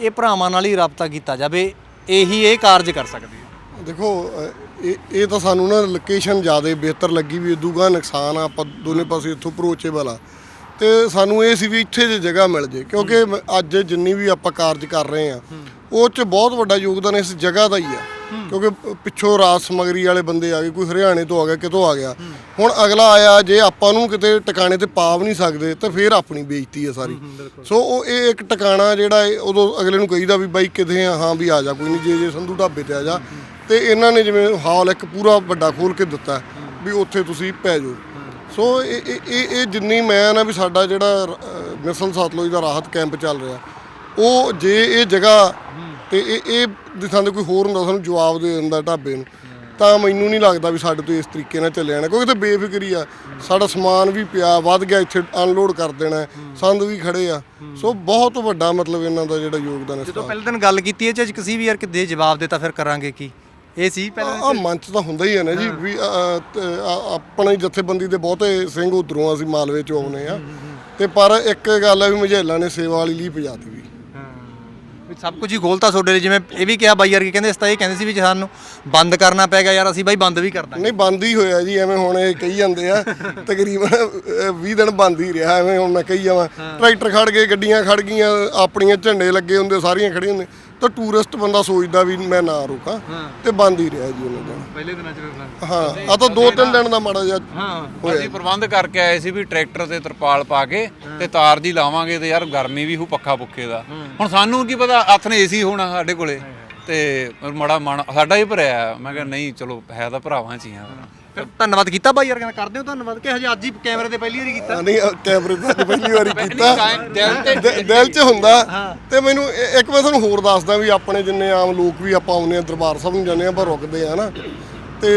ਇਹ ਭਰਾਵਾਂ ਨਾਲ ਹੀ ਰਾਬਤਾ ਕੀਤਾ ਜਾਵੇ ਇਹੀ ਇਹ ਕਾਰਜ ਕਰ ਸਕਦੇ ਆ? ਦੇਖੋ ਇਹ ਇਹ ਤਾਂ ਸਾਨੂੰ ਨਾ ਲੋਕੇਸ਼ਨ ਜ਼ਿਆਦਾ ਬਿਹਤਰ ਲੱਗੀ ਵੀ ਇਦੂਗਾ ਨੁਕਸਾਨ ਆ ਆਪਾਂ ਦੋਨੇ ਪਾਸੇ ਇੱਥੋਂ ਅਪਰੋਚੇਬਲ ਆ। ਤੇ ਸਾਨੂੰ ਇਹ ਸੀ ਵੀ ਇੱਥੇ ਜੇ ਜਗ੍ਹਾ ਮਿਲ ਜੇ ਕਿਉਂਕਿ ਅੱਜ ਜਿੰਨੀ ਵੀ ਆਪਾਂ ਕਾਰਜ ਕਰ ਰਹੇ ਆ ਉਹ ਚ ਬਹੁਤ ਵੱਡਾ ਯੋਗਦਾਨ ਇਸ ਜਗ੍ਹਾ ਦਾ ਹੀ ਆ। ਕਿਉਂਕਿ ਪਿੱਛੋਂ ਰਾਤ ਸਮਗਰੀ ਵਾਲੇ ਬੰਦੇ ਆ ਗਏ ਕੋਈ ਹਰਿਆਣੇ ਤੋਂ ਆ ਗਿਆ ਕਿਤੋਂ ਆ ਗਿਆ। ਹੁਣ ਅਗਲਾ ਆਇਆ ਜੇ ਆਪਾਂ ਨੂੰ ਕਿਤੇ ਟਿਕਾਣੇ ਤੇ ਪਾ ਵੀ ਨਹੀਂ ਸਕਦੇ ਤਾਂ ਫਿਰ ਆਪਣੀ ਬੇਇੱਜ਼ਤੀ ਹੈ ਸਾਰੀ ਸੋ ਉਹ ਇਹ ਇੱਕ ਟਿਕਾਣਾ ਜਿਹੜਾ ਉਦੋਂ ਅਗਲੇ ਨੂੰ ਕਹੀਦਾ ਵੀ ਬਾਈ ਕਿਤੇ ਆ ਹਾਂ ਵੀ ਆ ਜਾ ਕੋਈ ਨਹੀਂ ਜੇ ਜੇ ਸੰਧੂ ਢਾਬੇ ਤੇ ਆ ਜਾ। ਤੇ ਇਹਨਾਂ ਨੇ ਜਿਵੇਂ ਹਾਲ ਇੱਕ ਪੂਰਾ ਵੱਡਾ ਖੋਲ ਕੇ ਦਿੱਤਾ ਵੀ ਉੱਥੇ ਤੁਸੀਂ ਪੈ ਜਾਓ। ਸੋ ਇਹ ਇਹ- ਜਿੰਨੀ ਮੈਂ ਨਾ ਵੀ ਸਾਡਾ ਜਿਹੜਾ ਅ, ਮਿਸ਼ਨ ਸਤਲੁਜ ਦਾ ਰਾਹਤ ਕੈਂਪ ਚੱਲ ਰਿਹਾ ਉਹ ਜੇ ਇਹ ਜਗ੍ਹਾ ਤੇ ਇਹ ਇਹ ਦੀ ਥਾਂ ਤੇ ਕੋਈ ਹੋਰ ਹੁੰਦਾ ਸਾਨੂੰ ਜਵਾਬ ਦੇ ਦਿੰਦਾ ਢਾਬੇ ਨੂੰ ਤਾਂ ਮੈਨੂੰ ਨਹੀਂ ਲੱਗਦਾ ਵੀ ਸਾਡੇ ਤੋਂ ਇਸ ਤਰੀਕੇ ਨਾਲ ਚੱਲਿਆ ਜਾਣਾ ਕਿਉਂਕਿ ਤੇ ਬੇਫਿਕਰੀ ਆ। ਸਾਡਾ ਸਮਾਨ ਵੀ ਪਿਆ ਵੱਧ ਗਿਆ ਇੱਥੇ ਅਨਲੋਡ ਕਰ ਦੇਣਾ ਹੈ, ਸੰਦ ਵੀ ਖੜੇ ਆ। ਸੋ ਬਹੁਤ ਵੱਡਾ ਮਤਲਬ ਇਹਨਾਂ ਦਾ ਜਿਹੜਾ ਯੋਗਦਾਨ ਹੈ ਜਦੋਂ ਪਹਿਲੇ ਦਿਨ ਗੱਲ ਕੀਤੀ ਇਹ ਚ ਕਿਸੇ ਵੀ ਯਾਰ ਕਿਤੇ ਜਵਾਬ ਦਿੱਤਾ ਫਿਰ ਕਰਾਂਗੇ ਕੀ? ਇਹ ਸੀ ਪਹਿਲੇ ਆ ਮੰਚ ਤਾਂ ਹੁੰਦਾ ਹੀ ਹੈ ਨਾ ਜੀ ਵੀ ਅ, ਅ, ਤੇ ਆ- ਆਪਣੀ ਜਥੇਬੰਦੀ ਦੇ ਬਹੁਤੇ ਸਿੰਘ ਉਧਰੋਂ ਅਸੀਂ ਮਾਲਵੇ ਚੋਂ ਆਉਨੇ ਆ ਤੇ ਪਰ ਇੱਕ ਗੱਲ ਹੈ ਵੀ ਮਝੇਲਾ ਨੇ ਸੇਵਾ ਵਾਲੀ ਲਈ ਪਜਾਤੀ ਵੀ ਸਭ ਕੁਝ ਹੀ ਖੋਲਤਾ ਤੁਹਾਡੇ ਲਈ। ਜਿਵੇਂ ਇਹ ਵੀ ਕਿਹਾ ਬਾਈ ਯਾਰ ਕਹਿੰਦੇ ਇਸ ਤਾਂ ਇਹ ਕਹਿੰਦੇ ਸੀ ਵੀ ਜੇ ਸਾਨੂੰ ਬੰਦ ਕਰਨਾ ਪੈ ਗਿਆ ਯਾਰ ਅਸੀਂ ਬਾਈ ਬੰਦ ਵੀ ਕਰ ਦਾਂਗੇ। ਨਹੀਂ ਬੰਦ ਹੀ ਹੋਇਆ ਜੀ ਐਵੇਂ ਹੁਣ ਇਹ ਕਹੀ ਜਾਂਦੇ ਆ ਤਕਰੀਬਨ ਅ, 20 ਦਿਨ ਬੰਦ ਹੀ ਰਿਹਾ ਐਵੇਂ ਹੁਣ ਮੈਂ ਕਹੀ ਜਾਵਾਂ। ਟਰੈਕਟਰ ਖੜ ਗਏ ਗੱਡੀਆਂ ਖੜ ਗਈਆਂ ਆਪਣੀਆਂ ਝੰਡੇ ਲੱਗੇ ਹੁੰਦੇ ਸਾਰੀਆਂ ਖੜੀਆਂ ਹੁੰਦੇ ਤਾਂ ਟੂਰਿਸਟ ਬੰਦਾ ਸੋਚਦਾ ਵੀ ਮੈਂ ਨਾ ਰੋਕਾਂ ਤੇ ਬੰਦ ਹੀ ਰਿਹਾ ਜੀ ਉਹਨਾਂ ਦਾ। ਪਹਿਲੇ ਦਿਨਾਂ ਚ ਹਾਂ ਆ ਤਾਂ ਦੋ ਤਿੰਨ ਦਿਨ ਦਾ ਮਾੜਾ ਜਿਹਾ ਹਾਂ ਅਸੀਂ ਪ੍ਰਬੰਧ ਕਰਕੇ ਆਏ ਸੀ ਵੀ ਟਰੈਕਟਰ ਤੇ ਤਰਪਾਲ ਪਾ ਕੇ ਤੇ ਤਾਰ ਜੀ ਲਾਵਾਂਗੇ ਤੇ ਯਾਰ ਗਰਮੀ ਵੀ ਹੂ ਪੱਖਾ ਪੁੱਖੇ ਦਾ ਹੁਣ ਸਾਨੂੰ ਕੀ ਪਤਾ ਹੱਥ ਨੇ ਏਸੀ ਹੋਣਾ ਸਾਡੇ ਕੋਲੇ। ਤੇ ਮੜਾ ਮਨ ਸਾਡਾ ਹੀ ਭਰਿਆ। ਮੈਂ ਕਿਹਾ ਨਹੀਂ ਚਲੋ ਹੈ ਤਾਂ ਭਰਾਵਾਂ ਚ ਹੀ ਆ। ਫਿਰ ਧੰਨਵਾਦ ਕੀਤਾ ਬਾਈ ਯਾਰ ਕਹਿੰਦਾ ਕਰਦੇ ਹੋ ਧੰਨਵਾਦ? ਕਿ ਹਜੇ ਅੱਜ ਹੀ ਕੈਮਰੇ ਤੇ ਪਹਿਲੀ ਵਾਰੀ ਕੀਤਾ। ਨਹੀਂ ਕੈਮਰੇ ਤੇ ਅੱਜ ਪਹਿਲੀ ਵਾਰੀ ਕੀਤਾ। ਦਿਲ ਤੇ ਦਿ- ਦਿਲ 'ਚ ਹੁੰਦਾ। ਤੇ ਮੈਨੂੰ ਇੱਕ ਮੈਂ ਤੁਹਾਨੂੰ ਹੋਰ ਦੱਸਦਾ ਵੀ ਆਪਣੇ ਜਿੰਨੇ ਆਮ ਲੋਕ ਵੀ ਆਪਾਂ ਆਉਂਦੇ ਆ ਦਰਬਾਰ ਸਾਹਿਬ ਨੂੰ ਜਾਂਦੇ ਆ ਪਰ ਰੁਕਦੇ ਆ ਨਾ। ਤੇ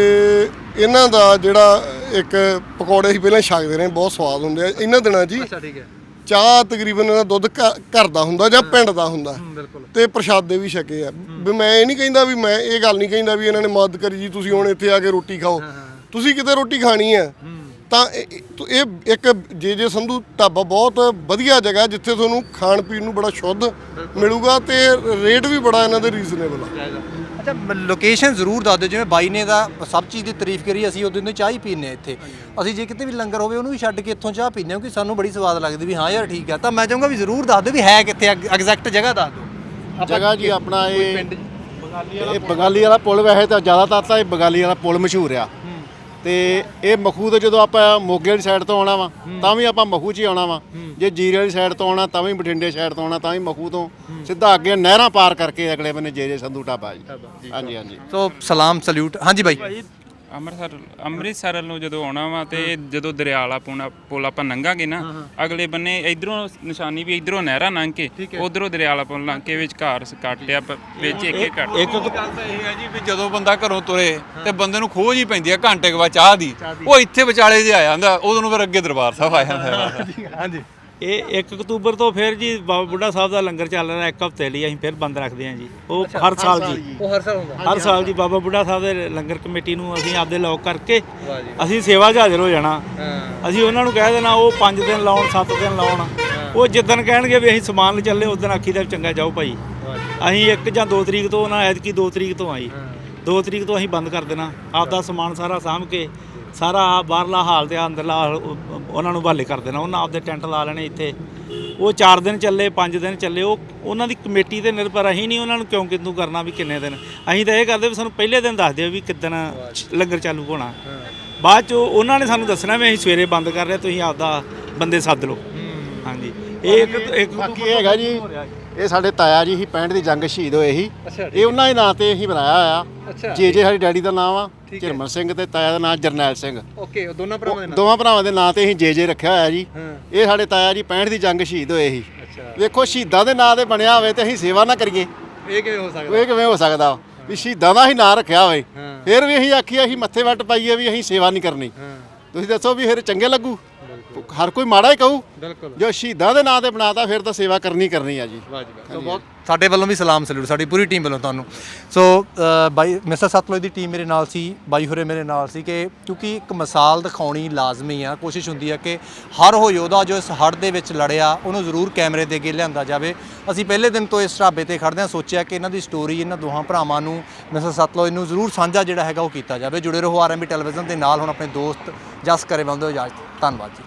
ਇਹਨਾਂ ਦਾ ਜਿਹੜਾ ਇੱਕ ਪਕੌੜੇ ਸੀ ਪਹਿਲਾਂ ਛਕਦੇ ਰਹੇ ਬਹੁਤ ਸਵਾਦ ਹੁੰਦੇ ਆ। ਇਹਨਾਂ ਦਿਨਾਂ ਹੀ ਅੱਛਾ ਠੀਕ ਹੈ। ਚਾਹ ਤਕਰੀਬਨ ਇਹਦਾ ਦੁੱਧ ਘ- ਘਰ ਦਾ ਹੁੰਦਾ ਜਾਂ ਪਿੰਡ ਦਾ ਹੁੰਦਾ। ਬਿਲਕੁਲ। ਤੇ ਪ੍ਰਸ਼ਾਦੇ ਵੀ ਛਕੇ ਆ। ਵੀ ਮੈਂ ਇਹ ਨਹੀਂ ਕਹਿੰਦਾ ਵੀ ਮੈਂ ਇਹ ਗੱਲ ਨਹੀਂ ਕਹਿੰਦਾ ਵੀ ਇਹਨਾਂ ਨੇ ਮਦਦ ਕਰੀ ਜੀ ਤੁਸੀਂ ਹੁਣ ਇੱਥੇ ਆ ਕੇ ਰੋਟੀ ਖਾਓ। ਤੁਸੀਂ ਕਿਤੇ ਰੋਟੀ ਖਾਣੀ ਆ। ਤਾਂ ਇਹ- ਇਹ ਤੋ ਇਹ ਇੱਕ ਜੇ ਜੇ ਸੰਧੂ ਢਾਬਾ ਬਹੁਤ ਵਧੀਆ ਜਗ੍ਹਾ ਜਿੱਥੇ ਤੁਹਾਨੂੰ ਖਾਣ ਪੀਣ ਨੂੰ ਬੜਾ ਸ਼ੁੱਧ ਮਿਲੂਗਾ ਤੇ ਰੇਟ ਵੀ ਬੜਾ ਇਹਨਾਂ ਦੇ ਰੀਜ਼ਨੇਬਲ ਆ। ਅੱਛਾ ਲੋਕੇਸ਼ਨ ਜ਼ਰੂਰ ਦੱਸ ਦਿਓ ਜਿਵੇਂ ਬਾਈ ਨੇ ਦਾ ਸਭ ਚੀਜ਼ ਦੀ ਤਾਰੀਫ ਕਰੀ ਅਸੀਂ ਉਹਦੇ ਨੂੰ ਚਾਹ ਹੀ ਪੀਨੇ ਇੱਥੇ। ਅਸੀਂ ਜੇ ਕਿਤੇ ਵੀ ਲੰਗਰ ਹੋਵੇ ਉਹਨੂੰ ਵੀ ਛੱਡ ਕੇ ਇੱਥੋਂ ਚਾਹ ਪੀਨੇ ਕਿਉਂਕਿ ਸਾਨੂੰ ਬੜੀ ਸਵਾਦ ਲੱਗਦੀ ਵੀ ਹਾਂ ਯਾਰ ਠੀਕ ਆ। ਤਾਂ ਮੈਂ ਚਾਹੂੰਗਾ ਵੀ ਜ਼ਰੂਰ ਦੱਸ ਦਿਓ ਵੀ ਹੈ ਕਿੱਥੇ ਐਗਜ਼ੈਕਟ ਜਗ੍ਹਾ ਦੱਸ ਦਿਓ। ਜਗ੍ਹਾ ਜੀ ਆਪਣਾ ਇਹ ਪਿੰਡ ਇਹ ਬੰਗਾਲੀ ਵਾਲਾ ਪੁਲ ਵੈਸੇ ਤਾਂ ਜ਼ਿਆਦਾਤਰ ਤਾਂ ਇਹ ਬੰਗਾਲੀ ਵਾਲਾ ਪੁਲ ਮਸ਼ਹੂਰ ਆ। ਤੇ ਇਹ ਮਖੂ ਤੋਂ ਜਦੋਂ ਆਪਾਂ ਮੋਗੇ ਵਾਲੀ ਸਾਈਡ ਤੋਂ ਆਉਣਾ ਵਾ ਤਾਂ ਵੀ ਆਪਾਂ ਮਖੂ 'ਚ ਹੀ ਆਉਣਾ ਵਾ। ਜੇ ਜੀਰੇ ਵਾਲੀ ਸਾਈਡ ਤੋਂ ਆਉਣਾ ਤਾਂ ਵੀ ਬਠਿੰਡੇ ਸਾਈਡ ਤੋਂ ਆਉਣਾ ਤਾਂ ਵੀ ਮਖੂ ਤੋਂ। ਸਿੱਧਾ ਅੱਗੇ ਨਹਿਰਾਂ ਪਾਰ ਕਰਕੇ ਅਗਲੇ ਬੰਨੇ ਜੇ ਜੇ ਸੰਧੂ ਢਾਬਾ ਜੀ। ਹਾਂਜੀ ਹਾਂਜੀ। ਸੋ ਸਲਾਮ ਸਲੂਟ। ਹਾਂਜੀ ਬਾਈ। ਭਾਈ ਅੰਮ੍ਰਿਤਸਰ ਅੰਮ੍ਰਿਤਸਰ ਨੂੰ ਜਦੋਂ ਆਉਣਾ ਵਾ ਤੇ ਜਦੋਂ ਦਰਿਆ ਵਾਲਾ ਪੁਣਾ ਪੁਲ ਆਪਾਂ ਲੰਘਾਂਗੇ ਨਾ ਅਗਲੇ ਬੰਨੇ ਇਧਰੋਂ ਨਿਸ਼ਾਨੀ ਵੀ ਇਧਰੋਂ ਨਹਿਰਾ ਲੰਘ ਕੇ ਉਧਰੋਂ ਦਰਿਆ ਵਾਲਾ ਪੁਲ ਲੰਘ ਕੇ ਵਿੱਚ ਘਰ ਕੱਟਿਆ ਵਿੱਚ ਇੱਕ ਇੱਕ ਕੱਟ ਇੱਕ ਗੱਲ ਤਾਂ ਇਹ ਹੈ ਜੀ ਵੀ ਜਦੋਂ ਬੰਦਾ ਘਰੋਂ ਤੁਰੇ ਤੇ ਬੰਦੇ ਨੂੰ ਖੋਜ ਹੀ ਪੈਂਦੀ ਆ ਘੰਟੇ ਕੁ ਬਾਅਦ ਚਾਹ ਦੀ। ਉਹ ਇੱਥੇ ਵਿਚਾਲੇ ਜੇ ਆ ਜਾਂਦਾ ਉਦੋਂ ਨੂੰ ਫਿਰ ਅੱਗੇ ਦਰਬਾਰ ਸਾਹਿਬ ਆ ਜਾਂਦਾ ਹਾਂਜੀ। ਇਹ 1 ਅਕਤੂਬਰ ਤੋਂ ਫਿਰ ਜੀ ਬਾਬਾ ਬੁੱਢਾ ਸਾਹਿਬ ਦਾ ਲੰਗਰ ਚੱਲ ਰਿਹਾ ਇੱਕ ਹਫ਼ਤੇ ਲਈ ਅਸੀਂ ਫਿਰ ਬੰਦ ਰੱਖਦੇ ਹਾਂ ਜੀ। ਉਹ ਹਰ ਸਾਲ ਜੀ। ਉਹ ਹਰ ਸਾਲ ਹੁੰਦਾ। ਹਰ ਸਾਲ ਜੀ ਬਾਬਾ ਬੁੱਢਾ ਸਾਹਿਬ ਦੇ ਲੰਗਰ ਕਮੇਟੀ ਨੂੰ ਅਸੀਂ ਆਪਦੇ ਲੋਕ ਕਰਕੇ ਅਸੀਂ ਸੇਵਾ 'ਚ ਹਾਜ਼ਰ ਹੋ ਜਾਣਾ। ਅਸੀਂ ਉਹਨਾਂ ਨੂੰ ਕਹਿ ਦੇਣਾ ਉਹ 5 ਦਿਨ ਲਾਉਣ 7 ਦਿਨ ਲਾਉਣ। ਉਹ ਜਿੱਦਣ ਕਹਿਣਗੇ ਵੀ ਅਸੀਂ ਸਮਾਨ ਲੈ ਚੱਲੇ ਉਦੋਂ ਆਖੀ ਦਾ ਚੰਗਾ ਜਾਓ ਭਾਈ। ਅਸੀਂ 1 ਜਾਂ 2 ਤਰੀਕ ਤੋਂ ਨਾ ਐਤਕੀ 2 ਤਰੀਕ ਤੋਂ ਆਈ। 2 ਤਰੀਕ ਤੋਂ ਅਸੀਂ ਬੰਦ ਕਰ ਦੇਣਾ। ਆਪਦਾ ਸਮਾਨ ਸਾਰਾ ਸਾਂਭ ਕੇ ਸਾਰਾ ਬਾਹਰਲਾ ਹਾਲ ਤੇ ਅੰਦਰਲਾ ਹਾਲ ਉਹ- ਉਹਨਾਂ ਨੂੰ ਬਹਾਲੇ ਕਰ ਦੇਣਾ। ਉਹਨਾਂ ਆਪਦੇ ਟੈਂਟ ਲਾ ਲੈਣੇ ਇੱਥੇ। ਉਹ 4 ਦਿਨ ਚੱਲੇ 5 ਦਿਨ ਚੱਲੇ। ਉਹ ਉਹਨਾਂ ਦੀ ਕਮੇਟੀ ਤੇ ਨਿਰਭਰ ਅਸੀਂ ਨਹੀਂ ਉਹਨਾਂ ਨੂੰ ਕਿਉਂ ਕਿੰਨੂ ਕਰਨਾ ਵੀ ਕਿੰਨੇ ਦਿਨ। ਅਸੀਂ ਤਾਂ ਇਹ ਕਰਦੇ ਵੀ ਸਾਨੂੰ ਪਹਿਲੇ ਦਿਨ ਦੱਸ ਦਿਓ ਵੀ ਕਿੱਦਣ ਲੰਗਰ ਚਾਲੂ ਹੋਣਾ। ਬਾਅਦ ਚ ਉਹਨਾਂ ਨੇ ਸਾਨੂੰ ਦੱਸਣਾ ਵੀ ਅਸੀਂ ਸਵੇਰੇ ਬੰਦ ਕਰ ਰਹੇ ਤੁਸੀਂ ਆਪਦਾ ਬੰਦੇ ਸੱਦ ਲਓ। ਹਾਂਜੀ। ਇਹ ਇੱਕ ਇੱਕ ਬਾਕੀ ਇਹ ਹੈਗਾ ਜੀ ਇਹ ਸਾਡੇ ਤਾਇਆ ਜੀ ਹੀ 65 ਦੀ ਜੰਗ ਸ਼ਹੀਦ ਹੋਏ ਸੀ। ਇਹ ਉਹਨਾਂ ਦੇ ਨਾਂ ਤੇ ਅਸੀਂ ਬਣਾਇਆ ਹੋਇਆ। ਜੇ ਜੇ ਸਾਡੇ ਡੈਡੀ ਦਾ ਨਾਮ ਆ ਝਰਮਨ ਸਿੰਘ ਤੇ ਤਾਇਆ ਦਾ ਨਾਮ ਜਰਨੈਲ ਸਿੰਘ। ਓਕੇ ਉਹ ਦੋਨਾਂ ਭਰਾਵਾਂ ਦੇ ਨਾਲ ਦੋਵਾਂ ਭਰਾਵਾਂ ਦੇ ਨਾਂ ਤੇ ਅਸੀਂ ਜੇ ਜੇ ਰੱਖਿਆ ਹੋਇਆ ਜੀ। ਇਹ ਸਾਡੇ ਤਾਇਆ ਜੀ 65 ਦੀ ਜੰਗ ਸ਼ਹੀਦ ਹੋਏ ਸੀ। ਵੇਖੋ ਸ਼ਹੀਦਾਂ ਦੇ ਨਾਂ ਤੇ ਬਣਿਆ ਹੋਵੇ ਤੇ ਅਸੀਂ ਸੇਵਾ ਨਾ ਕਰੀਏ। ਇਹ ਕਿਵੇਂ ਹੋ ਸਕਦਾ? ਇਹ ਕਿਵੇਂ ਹੋ ਸਕਦਾ ਵੀ? ਸ਼ਹੀਦਾਂ ਦਾ ਹੀ ਨਾਂ ਰੱਖਿਆ ਹੋਵੇ। ਫਿਰ ਵੀ ਅਸੀਂ ਆਖੀਏ ਅਸੀਂ ਮੱਥੇ ਵੱਟ ਪਾਈਏ ਵੀ ਅਸੀਂ ਸੇਵਾ ਨਹੀਂ ਕਰਨੀ। ਤੁਸੀਂ ਦੱਸੋ ਵੀ ਫਿਰ ਚੰਗੇ ਲੱਗੂ? ਹਰ ਕੋਈ ਮਾੜਾ ਹੀ ਕਹੂ। ਬਿਲਕੁਲ। ਜੋ ਸ਼ਹੀਦਾਂ ਦੇ ਨਾਂ ਤੇ ਬਣਾਤਾ ਫਿਰ ਤਾਂ ਸੇਵਾ ਕਰਨੀ ਕਰਨੀ ਆ ਜੀ। ਸੋ ਬਹੁਤ ਸਾਡੇ ਵੱਲੋਂ ਵੀ ਸਲਾਮ ਸਲੂਟ ਸਾਡੀ ਪੂਰੀ ਟੀਮ ਵੱਲੋਂ ਤੁਹਾਨੂੰ। ਸੋ ਅ, ਬਾਈ ਮਿਸਟਰ ਸਤਲੋਜ ਦੀ ਟੀਮ ਮੇਰੇ ਨਾਲ ਸੀ ਬਾਈ ਹੋਰੇ ਮੇਰੇ ਨਾਲ ਸੀ ਕਿ ਕਿਉਂਕਿ ਇੱਕ ਮਿਸਾਲ ਦਿਖਾਉਣੀ ਲਾਜ਼ਮੀ ਆ ਕੋਸ਼ਿਸ਼ ਹੁੰਦੀ ਆ ਕਿ ਹਰ ਉਹ ਯੋਧਾ ਜੋ ਇਸ ਹੜ੍ਹ ਦੇ ਵਿੱਚ ਲੜਿਆ ਉਹਨੂੰ ਜ਼ਰੂਰ ਕੈਮਰੇ ਦੇ ਅੱਗੇ ਲਿਆਂਦਾ ਜਾਵੇ। ਅਸੀਂ ਪਹਿਲੇ ਦਿਨ ਤੋਂ ਇਸ ਢਾਬੇ ਤੇ ਖੜਦੇ ਹਾਂ ਸੋਚਿਆ ਕਿ ਇਹਨਾਂ ਦੀ ਸਟੋਰੀ ਇਹਨਾਂ ਦੋਹਾਂ ਭਰਾਵਾਂ ਨੂੰ ਮਿਸਟਰ ਸਤਲੋਜ ਨੂੰ ਜ਼ਰੂਰ ਸਾਂਝਾ ਜਿਹੜਾ ਹੈਗਾ ਉਹ ਕੀਤਾ ਜਾਵੇ। ਜੁੜੇ ਰਹੋ ਆਰਐਮਬੀ ਟੈਲੀਵਿਜ਼ਨ ਦੇ ਨਾਲ ਹੁਣ ਆਪਣੇ ਦੋਸਤ ਜਸ ਕਰੇ ਬੰਦੇ ਹੋ ਇਜਾਜ਼ਤ ਧੰਨਵਾਦ ਜੀ।